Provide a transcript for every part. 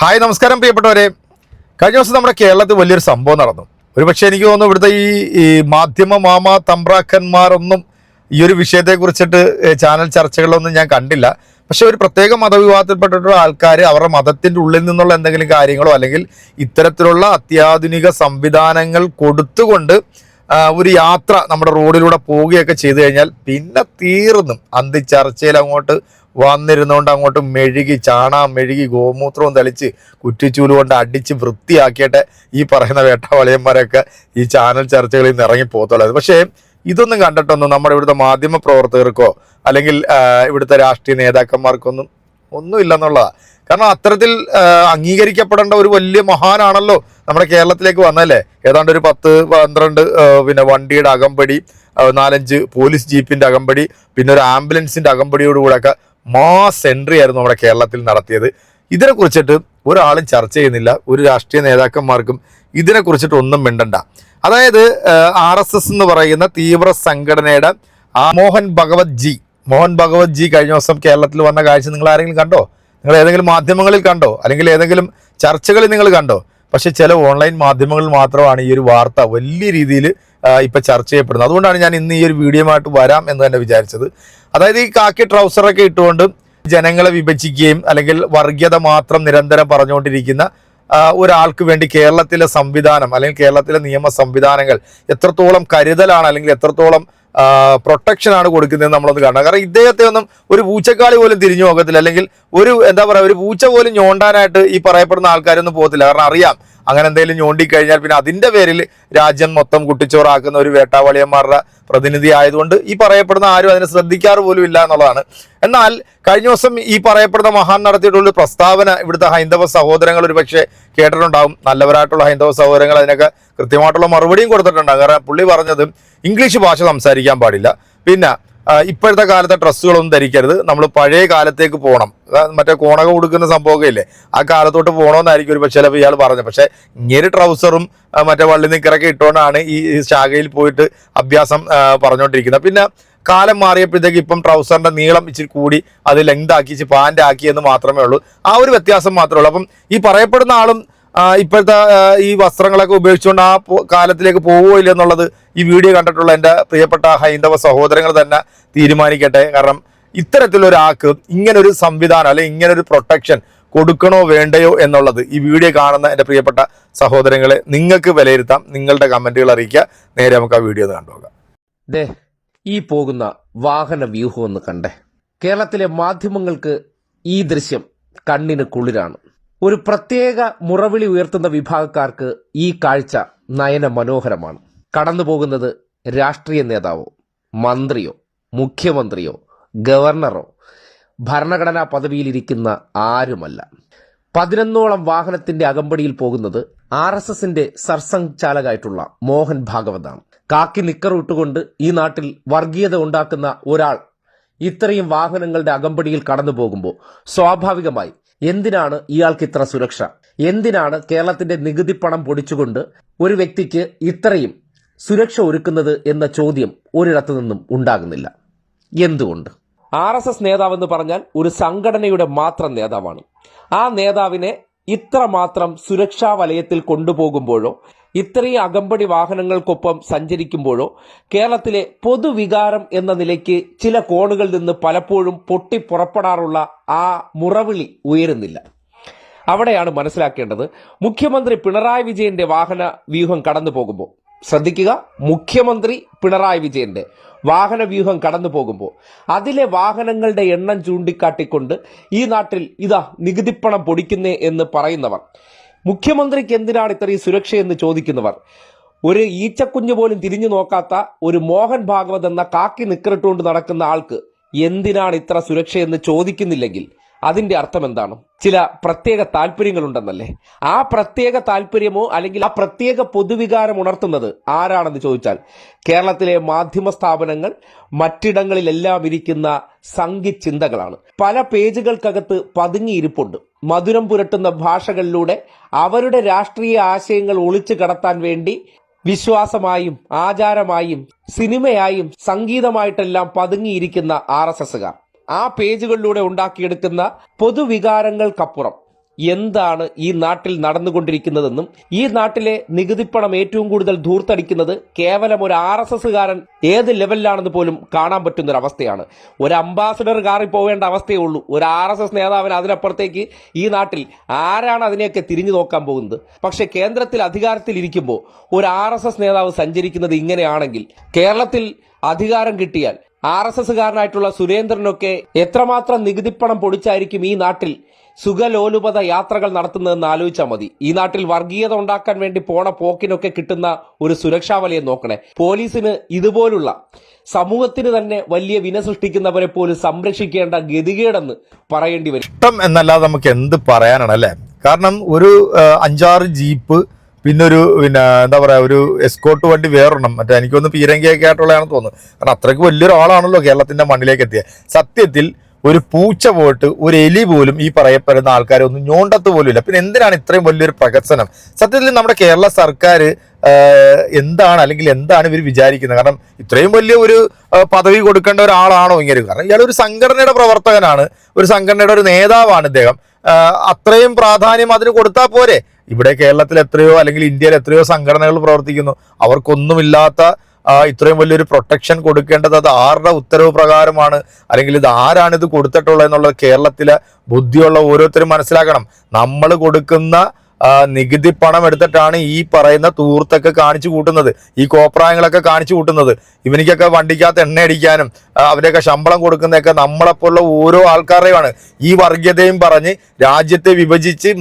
Hi നമസ്കാരം പ്രിയപ്പെട്ടവരെ. കഴിഞ്ഞ ദിവസം നമ്മുടെ കേരളത്തിൽ വലിയൊരു സംഭവം നടന്നു. ഒരുപക്ഷെ എനിക്ക് തോന്നുന്നു ഇവിടുത്തെ ഈ ഈ മാധ്യമ മാമ തമ്പ്രാക്കന്മാരൊന്നും ഈ ഒരു വിഷയത്തെ കുറിച്ചിട്ട് ചാനൽ ചർച്ചകളൊന്നും ഞാൻ കണ്ടില്ല. പക്ഷെ ഒരു പ്രത്യേക മതവിഭാഗത്തിൽപ്പെട്ടിട്ടുള്ള ആൾക്കാർ അവരുടെ മതത്തിന്റെ ഉള്ളിൽ നിന്നുള്ള എന്തെങ്കിലും കാര്യങ്ങളോ അല്ലെങ്കിൽ ഇത്തരത്തിലുള്ള അത്യാധുനിക സംവിധാനങ്ങൾ കൊടുത്തുകൊണ്ട് ഒരു യാത്ര നമ്മുടെ റോഡിലൂടെ പോവുകയൊക്കെ ചെയ്തു കഴിഞ്ഞാൽ പിന്നെ തീർന്നും. അന്തി ചർച്ചയിൽ അങ്ങോട്ട് വന്നിരുന്നുകൊണ്ട് അങ്ങോട്ട് മെഴുകി ചാണാം മെഴുകി ഗോമൂത്രവും തളിച്ച് കുറ്റിച്ചൂൽ കൊണ്ട് അടിച്ച് വൃത്തിയാക്കിയിട്ട് ഈ പറയുന്ന വേട്ടവളിയന്മാരൊക്കെ ഈ ചാനൽ ചർച്ചകളിൽ നിന്ന് ഇറങ്ങി പോകത്തുള്ളത് പക്ഷേ ഇതൊന്നും കണ്ടിട്ടൊന്നും നമ്മുടെ ഇവിടുത്തെ മാധ്യമ പ്രവർത്തകർക്കോ അല്ലെങ്കിൽ ഇവിടുത്തെ രാഷ്ട്രീയ നേതാക്കന്മാർക്കൊന്നും ഒന്നുമില്ലെന്നുള്ളതാണ് കാരണം അത്തരത്തിൽ അംഗീകരിക്കപ്പെടേണ്ട ഒരു വലിയ മഹാനാണല്ലോ നമ്മുടെ കേരളത്തിലേക്ക് വന്നല്ലേ ഏതാണ്ട് ഒരു പത്ത് പന്ത്രണ്ട് പിന്നെ വണ്ടിയുടെ അകമ്പടി നാലഞ്ച് പോലീസ് ജീപ്പിന്റെ അകമ്പടി പിന്നെ ഒരു ആംബുലൻസിന്റെ അകമ്പടിയോടുകൂടെയൊക്കെ മാസ് എൻട്രി ആയിരുന്നു നമ്മുടെ കേരളത്തിൽ നടത്തിയത്. ഇതിനെ കുറിച്ചിട്ട് ഒരാളും ചർച്ച ചെയ്യുന്നില്ല. ഒരു രാഷ്ട്രീയ നേതാക്കന്മാർക്കും ഇതിനെ കുറിച്ചിട്ട് ഒന്നും മിണ്ടണ്ട. അതായത് ആർ എസ് എസ് എന്ന് പറയുന്ന തീവ്ര സംഘടനയുടെ ആ മോഹൻ ഭഗവത് ജി. മോഹൻ ഭഗവത് ജി കഴിഞ്ഞ ദിവസം കേരളത്തിൽ വന്ന കാഴ്ച നിങ്ങൾ ആരെങ്കിലും കണ്ടോ? നിങ്ങൾ ഏതെങ്കിലും മാധ്യമങ്ങളിൽ കണ്ടോ? അല്ലെങ്കിൽ ഏതെങ്കിലും ചർച്ചകളിൽ നിങ്ങൾ കണ്ടോ? പക്ഷേ ചില ഓൺലൈൻ മാധ്യമങ്ങളിൽ മാത്രമാണ് ഈ ഒരു വാർത്ത വലിയ രീതിയിൽ ഇപ്പൊ ചർച്ച ചെയ്യപ്പെടുന്നത്. അതുകൊണ്ടാണ് ഞാൻ ഇന്ന് ഈ ഒരു വീഡിയോ ആയിട്ട് വരാം എന്ന് തന്നെ വിചാരിച്ചത്. അതായത് ഈ കാക്കി ട്രൗസറൊക്കെ ഇട്ടുകൊണ്ട് ജനങ്ങളെ വിഭജിക്കുകയും അല്ലെങ്കിൽ വർഗീയത മാത്രം നിരന്തരം പറഞ്ഞുകൊണ്ടിരിക്കുന്ന ഒരാൾക്ക് വേണ്ടി കേരളത്തിലെ സംവിധാനം അല്ലെങ്കിൽ കേരളത്തിലെ നിയമ സംവിധാനങ്ങൾ എത്രത്തോളം കരുതലാണ് അല്ലെങ്കിൽ എത്രത്തോളം പ്രൊട്ടക്ഷൻ ആണ് കൊടുക്കുന്നത് നമ്മളൊന്ന് കാണണം. കാരണം ഇദ്ദേഹത്തെ ഒന്നും ഒരു പൂച്ചക്കാളി പോലും തിരിഞ്ഞു നോക്കത്തില്ല. അല്ലെങ്കിൽ ഒരു എന്താ പറയുക ഒരു പൂച്ച പോലും ഞോണ്ടാനായിട്ട് ഈ പറയപ്പെടുന്ന ആൾക്കാരൊന്നും പോകത്തില്ല. കാരണം അറിയാം അങ്ങനെ എന്തെങ്കിലും ഞോണ്ടിക്കഴിഞ്ഞാൽ പിന്നെ അതിന്റെ പേരിൽ രാജ്യം മൊത്തം കുട്ടിച്ചോറാക്കുന്ന ഒരു വേട്ടാവളിയന്മാരുടെ പ്രതിനിധി ആയതുകൊണ്ട് ഈ പറയപ്പെടുന്ന ആരും അതിനെ ശ്രദ്ധിക്കാറ് പോലും ഇല്ല എന്നുള്ളതാണ്. എന്നാൽ കഴിഞ്ഞ ദിവസം ഈ പറയപ്പെടുന്ന മഹാൻ നടത്തിയിട്ടുള്ള പ്രസ്താവന ഇവിടുത്തെ ഹൈന്ദവ സഹോദരങ്ങൾ ഒരു പക്ഷേ കേട്ടിട്ടുണ്ടാവും. നല്ലവരായിട്ടുള്ള ഹൈന്ദവ സഹോദരങ്ങൾ അതിനൊക്കെ കൃത്യമായിട്ടുള്ള മറുപടിയും കൊടുത്തിട്ടുണ്ടാകും. കാരണം പുള്ളി പറഞ്ഞത് ഇംഗ്ലീഷ് ഭാഷ സംസാരിക്കാൻ പാടില്ല. പിന്നെ ഇപ്പോഴത്തെ കാലത്തെ ഡ്രസ്സുകളൊന്നും ധരിക്കരുത്. നമ്മൾ പഴയ കാലത്തേക്ക് പോകണം. മറ്റേ കോണക കൊടുക്കുന്ന സംഭവമൊക്കെ ഇല്ലേ? ആ കാലത്തോട്ട് പോകണമെന്നായിരിക്കും ഒരു പക്ഷേ ചിലപ്പോൾ ഇയാൾ പറഞ്ഞത്. പക്ഷേ ഇങ്ങനെ ട്രൗസറും മറ്റേ വള്ളി നിക്കറൊക്കെ ഇട്ടുകൊണ്ടാണ് ഈ ശാഖയിൽ പോയിട്ട് അഭ്യാസം പറഞ്ഞുകൊണ്ടിരിക്കുന്നത് പിന്നെ കാലം മാറിയപ്പോഴത്തേക്ക് ഇപ്പം ട്രൗസറിന്റെ നീളം ഇച്ചിരി കൂടി അത് ലെങ്ത് ആക്കി ഇച്ചിരി പാന്റ് ആക്കി എന്ന് മാത്രമേ ഉള്ളൂ. ആ ഒരു വ്യത്യാസം മാത്രമേ ഉള്ളൂ. അപ്പം ഈ പറയപ്പെടുന്ന ആളും ഇപ്പോഴത്തെ ഈ വസ്ത്രങ്ങളൊക്കെ ഉപയോഗിച്ചുകൊണ്ട് ആ കാലത്തിലേക്ക് പോകുമോ ഇല്ല എന്നുള്ളത് ഈ വീഡിയോ കണ്ടിട്ടുള്ള എന്റെ പ്രിയപ്പെട്ട ഹൈന്ദവ സഹോദരങ്ങൾ തന്നെ തീരുമാനിക്കട്ടെ. കാരണം ഇത്തരത്തിലൊരാൾക്ക് ഇങ്ങനൊരു സംവിധാനം അല്ലെങ്കിൽ ഇങ്ങനൊരു പ്രൊട്ടക്ഷൻ കൊടുക്കണോ വേണ്ടയോ എന്നുള്ളത് ഈ വീഡിയോ കാണുന്ന എന്റെ പ്രിയപ്പെട്ട സഹോദരങ്ങളെ നിങ്ങൾക്ക് വിലയിരുത്താം. നിങ്ങളുടെ കമന്റുകൾ അറിയിക്കുക. നേരെ നമുക്ക് ആ വീഡിയോ ഒന്ന് കണ്ടുപോകാം ദേ ഈ പോകുന്ന വാഹന വ്യൂഹം ഒന്ന് കണ്ടേ. കേരളത്തിലെ മാധ്യമങ്ങൾക്ക് ഈ ദൃശ്യം കണ്ണിന് കുളിരാണ്. ഒരു പ്രത്യേക മുറവിളി ഉയർത്തുന്ന വിഭാഗക്കാർക്ക് ഈ കാഴ്ച നയന മനോഹരമാണ് കടന്നു പോകുന്നത് രാഷ്ട്രീയ നേതാവോ മന്ത്രിയോ മുഖ്യമന്ത്രിയോ ഗവർണറോ ഭരണഘടനാ പദവിയിലിരിക്കുന്ന ആരുമല്ല. പതിനൊന്നോളം വാഹനത്തിന്റെ അകമ്പടിയിൽ പോകുന്നത് ആർ എസ് എസിന്റെ സർസംഘ് ചാലകായിട്ടുള്ള മോഹൻ ഭാഗവതാണ്. കാക്കി നിക്കർ ഇട്ടുകൊണ്ട് ഈ നാട്ടിൽ വർഗീയത ഉണ്ടാക്കുന്ന ഒരാൾ ഇത്രയും വാഹനങ്ങളുടെ അകമ്പടിയിൽ കടന്നു പോകുമ്പോൾ സ്വാഭാവികമായി എന്തിനാണ് ഇയാൾക്ക് ഇത്ര സുരക്ഷ? എന്തിനാണ് കേരളത്തിന്റെ നികുതി പണം പൊടിച്ചുകൊണ്ട് ഒരു വ്യക്തിക്ക് ഇത്രയും സുരക്ഷ ഒരുക്കുന്നത് എന്ന ചോദ്യം ഒരിടത്തു നിന്നും ഉണ്ടാകുന്നില്ല. എന്തുകൊണ്ട്? ആർ എസ് എസ് നേതാവെന്ന് പറഞ്ഞാൽ ഒരു സംഘടനയുടെ മാത്രം നേതാവാണ്. ആ നേതാവിനെ ഇത്രമാത്രം സുരക്ഷാ വലയത്തിൽ കൊണ്ടുപോകുമ്പോഴോ ഇത്രയും അകമ്പടി വാഹനങ്ങൾക്കൊപ്പം സഞ്ചരിക്കുമ്പോഴോ കേരളത്തിലെ പൊതുവികാരം എന്ന നിലയ്ക്ക് ചില കോണുകളിൽ നിന്ന് പലപ്പോഴും പൊട്ടിപ്പുറപ്പെടാറുള്ള ആ മുറവിളി ഉയരുന്നില്ല. അവിടെയാണ് മനസ്സിലാക്കേണ്ടത് മുഖ്യമന്ത്രി പിണറായി വിജയന്റെ വാഹന വ്യൂഹം കടന്നു പോകുമ്പോൾ ശ്രദ്ധിക്കുക. മുഖ്യമന്ത്രി പിണറായി വിജയന്റെ വാഹന വ്യൂഹം കടന്നു പോകുമ്പോൾ അതിലെ വാഹനങ്ങളുടെ എണ്ണം ചൂണ്ടിക്കാട്ടിക്കൊണ്ട് ഈ നാട്ടിൽ ഇതാ നികുതിപ്പണം പൊടിക്കുന്നേ എന്ന് പറയുന്നവർ. മുഖ്യമന്ത്രിക്ക് എന്തിനാണ് ഇത്രയും സുരക്ഷയെന്ന് ചോദിക്കുന്നവർ? ഒരു ഈച്ചക്കുഞ്ഞ് പോലും തിരിഞ്ഞു നോക്കാത്ത ഒരു മോഹൻ ഭാഗവത് എന്ന കാക്കി നിക്കറിട്ടുകൊണ്ട് നടക്കുന്ന ആൾക്ക് എന്തിനാണ് ഇത്ര സുരക്ഷയെന്ന് ചോദിക്കുന്നില്ലെങ്കിൽ അതിന്റെ അർത്ഥം എന്താണ്? ചില പ്രത്യേക താല്പര്യങ്ങളുണ്ടെന്നല്ലേ? ആ പ്രത്യേക താല്പര്യമോ അല്ലെങ്കിൽ ആ പ്രത്യേക പൊതുവികാരം ഉണർത്തുന്നത് ആരാണെന്ന് ചോദിച്ചാൽ കേരളത്തിലെ മാധ്യമ സ്ഥാപനങ്ങൾ മറ്റിടങ്ങളിലെല്ലാം ഇരിക്കുന്ന സംഘിച്ചിന്തകളാണ് പല പേജുകൾക്കകത്ത് പതുങ്ങിയിരിപ്പുണ്ട്. മധുരം പുരട്ടുന്ന ഭാഷകളിലൂടെ അവരുടെ രാഷ്ട്രീയ ആശയങ്ങൾ ഒളിച്ചു കടത്താൻ വേണ്ടി വിശ്വാസമായും ആചാരമായും സിനിമയായും സംഗീതമായിട്ടെല്ലാം പതുങ്ങിയിരിക്കുന്ന ആർ എസ് എസുകാർ ആ പേജുകളിലൂടെ ഉണ്ടാക്കിയെടുക്കുന്ന പൊതുവികാരങ്ങൾക്കപ്പുറം എന്താണ് ഈ നാട്ടിൽ നടന്നുകൊണ്ടിരിക്കുന്നതെന്നും ഈ നാട്ടിലെ നികുതിപ്പണം ഏറ്റവും കൂടുതൽ ധൂർത്തടിക്കുന്നത് കേവലം ഒരു ആർ എസ് എസ്സുകാരൻ ഏത് ലെവലിലാണെന്ന് പോലും കാണാൻ പറ്റുന്നൊരവസ്ഥയാണ്. ഒരു അംബാസഡർ കാറിൽ പോവേണ്ട അവസ്ഥയേ ഉള്ളൂ. ഒരു ആർ എസ് എസ് നേതാവിന് അതിനപ്പുറത്തേക്ക് ഈ നാട്ടിൽ ആരാണ് അതിനെയൊക്കെ തിരിഞ്ഞു നോക്കാൻ പോകുന്നത്? പക്ഷെ കേന്ദ്രത്തിൽ അധികാരത്തിൽ ഇരിക്കുമ്പോൾ ഒരു ആർ എസ് എസ് നേതാവ് സഞ്ചരിക്കുന്നത് ഇങ്ങനെയാണെങ്കിൽ കേരളത്തിൽ അധികാരം കിട്ടിയാൽ ആർ എസ് എസ്സുകാരനായിട്ടുള്ള സുരേന്ദ്രനൊക്കെ എത്രമാത്രം നികുതിപ്പണം പൊടിച്ചായിരിക്കും ഈ നാട്ടിൽ സുഖലോലുപത യാത്രകൾ നടത്തുന്നതെന്ന് ആലോചിച്ചാൽ മതി. ഈ നാട്ടിൽ വർഗീയത ഉണ്ടാക്കാൻ വേണ്ടി പോണ പോക്കിനൊക്കെ കിട്ടുന്ന ഒരു സുരക്ഷാ വലയം നോക്കണേ. പോലീസിന് ഇതുപോലുള്ള സമൂഹത്തിന് തന്നെ വലിയ വിന സൃഷ്ടിക്കുന്നവരെ പോലും സംരക്ഷിക്കേണ്ട ഗതികേടെന്ന് പറയേണ്ടി വരും. ഇഷ്ടം എന്നല്ലാതെ നമുക്ക് എന്ത് പറയാനാണ് അല്ലേ? കാരണം ഒരു അഞ്ചാറ് ജീപ്പ് പിന്നെ ഒരു പിന്നെ എന്താ പറയുക ഒരു എസ്കോട്ട് വണ്ടി വേറൊരെണ്ണം. മറ്റേ എനിക്കൊന്ന് പീരങ്കിയൊക്കെ ആയിട്ടുള്ളതാണെന്ന് തോന്നുന്നു. കാരണം അത്രയ്ക്ക് വലിയൊരാളാണല്ലോ കേരളത്തിന്റെ മണ്ണിലേക്ക് എത്തിയത് സത്യത്തിൽ ഒരു പൂച്ച പോയിട്ട് ഒരു എലി പോലും ഈ പറയപ്പെടുന്ന ആൾക്കാരെ ഒന്നും ഞോണ്ടത്ത് പോലും ഇല്ല പിന്നെ എന്തിനാണ് ഇത്രയും വലിയൊരു പ്രകസനം സത്യത്തിൽ നമ്മുടെ കേരള സർക്കാർ എന്താണ് അല്ലെങ്കിൽ എന്താണ് ഇവർ വിചാരിക്കുന്നത്? കാരണം ഇത്രയും വലിയ ഒരു പദവി കൊടുക്കേണ്ട ഒരാളാണോ ഇങ്ങനെ കാരണം ഇയാൾ ഒരു സംഘടനയുടെ പ്രവർത്തകനാണ്. ഒരു സംഘടനയുടെ ഒരു നേതാവാണ് ഇദ്ദേഹം. അത്രയും പ്രാധാന്യം അതിന് കൊടുത്താൽ പോരെ? ഇവിടെ കേരളത്തിൽ എത്രയോ അല്ലെങ്കിൽ ഇന്ത്യയിൽ എത്രയോ സംഘടനകൾ പ്രവർത്തിക്കുന്നു. അവർക്കൊന്നുമില്ലാത്ത ഇത്രയും വലിയൊരു പ്രൊട്ടക്ഷൻ കൊടുക്കേണ്ടത് അത് ആരുടെ ഉത്തരവ് പ്രകാരമാണ്? അല്ലെങ്കിൽ ഇത് ആരാണ് ഇത് കൊടുത്തിട്ടുള്ളത് എന്നുള്ളത് കേരളത്തിലെ ബുദ്ധിയുള്ള ഓരോരുത്തരും മനസ്സിലാക്കണം. നമ്മൾ കൊടുക്കുന്ന നികുതി പണം എടുത്തിട്ടാണ് ഈ പറയുന്ന തൂർത്തൊക്കെ കാണിച്ചു കൂട്ടുന്നത്. ഈ കോപ്രായങ്ങളൊക്കെ കാണിച്ചു കൂട്ടുന്നത്. ഇവനിക്കൊക്കെ വണ്ടിക്കകത്ത് എണ്ണ അടിക്കാനും ആ, അവരെയൊക്കെ ശമ്പളം കൊടുക്കുന്നതൊക്കെ നമ്മളെപ്പോലുള്ള ഓരോ ആൾക്കാരെയുമാണ്. ഈ വർഗീയതയും പറഞ്ഞ് രാജ്യത്തെ വിഭജിച്ച്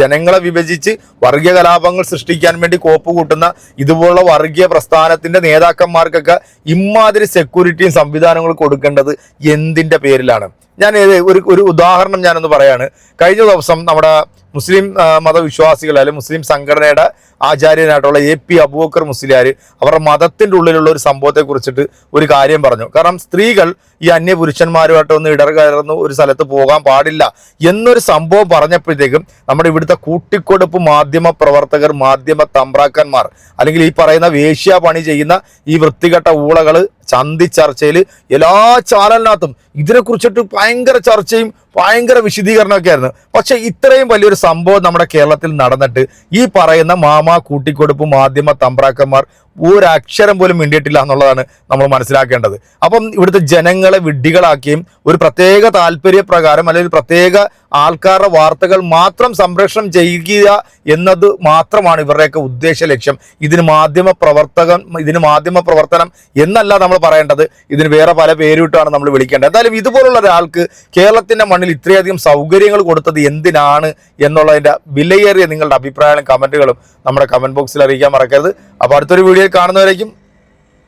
ജനങ്ങളെ വിഭജിച്ച് വർഗീയ കലാപങ്ങൾ സൃഷ്ടിക്കാൻ വേണ്ടി കോപ്പ് കൂട്ടുന്ന ഇതുപോലുള്ള വർഗീയ പ്രസ്ഥാനത്തിന്റെ നേതാക്കന്മാർക്കൊക്കെ ഇമാതിരി സെക്യൂരിറ്റിയും സംവിധാനങ്ങളും കൊടുക്കേണ്ടത് എന്തിന്റെ പേരിലാണ്? ഞാൻ ഒരു ഒരു ഉദാഹരണം ഞാനൊന്ന് പറയാണ്. കഴിഞ്ഞ ദിവസം നമ്മുടെ മുസ്ലിം മതവിശ്വാസികൾ അല്ലെങ്കിൽ മുസ്ലിം സംഘടനയുടെ ആചാര്യനായിട്ടുള്ള എ പി അബൂബക്കർ മുസ്ലിയാർ അവരുടെ മതത്തിന്റെ ഉള്ളിലുള്ള ഒരു സംഭവത്തെ കുറിച്ചിട്ട് ഒരു കാര്യം പറഞ്ഞു. കാരണം സ്ത്രീകൾ ഈ അന്യ പുരുഷന്മാരുമായിട്ട് ഒന്ന് ഇടകയർന്ന് ഒരു സ്ഥലത്ത് പോകാൻ പാടില്ല എന്നൊരു സംഭവം പറഞ്ഞപ്പോഴത്തേക്കും നമ്മുടെ ഇവിടുത്തെ കൂട്ടിക്കൊടുപ്പ് മാധ്യമ പ്രവർത്തകർ മാധ്യമ തമ്പ്രാക്കന്മാർ അല്ലെങ്കിൽ ഈ പറയുന്ന വേശ്യ പണി ചെയ്യുന്ന ഈ വൃത്തികെട്ട ഊളകൾ ചന്തി ചർച്ചയിൽ എല്ലാ ചാനലിനകത്തും ഇതിനെ കുറിച്ചിട്ട് ഭയങ്കര ചർച്ചയും ഭയങ്കര വിശദീകരണമൊക്കെ ആയിരുന്നു. പക്ഷെ ഇത്രയും വലിയൊരു സംഭവം നമ്മുടെ കേരളത്തിൽ നടന്നിട്ട് ഈ പറയുന്ന മാമ കൂട്ടിക്കൊടുപ്പ് മാധ്യമ തമ്പ്രാക്കന്മാർ ഒരക്ഷരം പോലും മിണ്ടിയിട്ടില്ല എന്നുള്ളതാണ് നമ്മൾ മനസ്സിലാക്കേണ്ടത്. അപ്പം ഇവിടുത്തെ ജനങ്ങളെ വിഡ്ഢികളാക്കിയും ഒരു പ്രത്യേക താല്പര്യപ്രകാരം അല്ലെങ്കിൽ പ്രത്യേക ആൾക്കാരുടെ വാർത്തകൾ മാത്രം സംരക്ഷണം ചെയ്യുക എന്നത് മാത്രമാണ് ഇവരുടെയൊക്കെ ഉദ്ദേശ ലക്ഷ്യം. ഇതിന് മാധ്യമ പ്രവർത്തകൻ ഇതിന് മാധ്യമ പ്രവർത്തനം എന്നല്ല നമ്മൾ പറയേണ്ടത്. ഇതിന് വേറെ പല പേരിട്ടാണ് നമ്മൾ വിളിക്കേണ്ടത്. എന്തായാലും ഇതുപോലുള്ള ഒരാൾക്ക് കേരളത്തിന്റെ മണ്ണിൽ ഇത്രയധികം സൗകര്യങ്ങൾ കൊടുത്തത് എന്തിനാണ് എന്നുള്ളതിന്റെ വിലയേറിയ നിങ്ങളുടെ അഭിപ്രായങ്ങളും കമന്റുകളും നമ്മുടെ കമന്റ് ബോക്സിൽ അറിയിക്കാൻ മറക്കരുത്. അപ്പോൾ അടുത്തൊരു വീഡിയോയിൽ കാണുന്നവരേക്കും